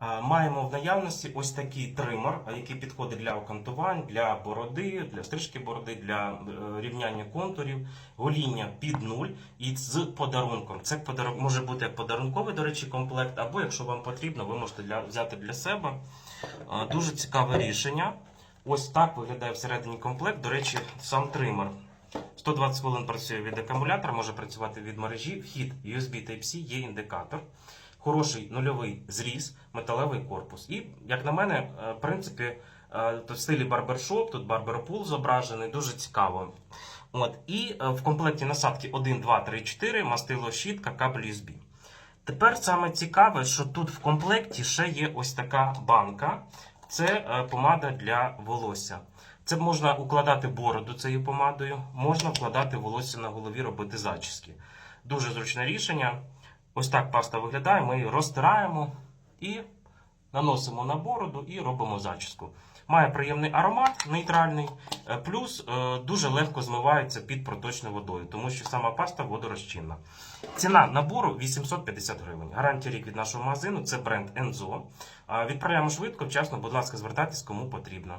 Маємо в наявності ось такий тример, який підходить для окантувань, для бороди, для стрижки бороди, для е, рівняння контурів, гоління під нуль і з подарунком. Це може бути як подарунковий, до речі, комплект, або якщо вам потрібно, ви можете для, взяти для себе. Дуже цікаве рішення. Ось так виглядає всередині комплект. До речі, сам тример. 120 хвилин працює від акумулятора, може працювати від мережі. Вхід USB Type-C, є індикатор. Хороший нульовий зріз, металевий корпус. І, як на мене, е, в принципі, е, то в стилі барбершоп, тут барберпул зображений, дуже цікаво. От, і е, в комплекті насадки 1, 2, 3, 4, мастило щітка, кабель USB. Тепер саме цікаве, що тут в комплекті ще є ось така банка. Це помада для волосся. Це можна укладати бороду цією помадою, можна вкладати волосся на голові, робити зачіски. Дуже зручне рішення. Ось так паста виглядає. Ми її розтираємо і наносимо на бороду і робимо зачіску. Має приємний аромат, нейтральний, е, плюс е, дуже легко змивається під проточною водою, тому що сама паста водорозчинна. Ціна набору 850 гривень. Гарантія рік від нашого магазину це бренд Enzo. Відправляємо швидко, вчасно, будь ласка, звертайтесь кому потрібно.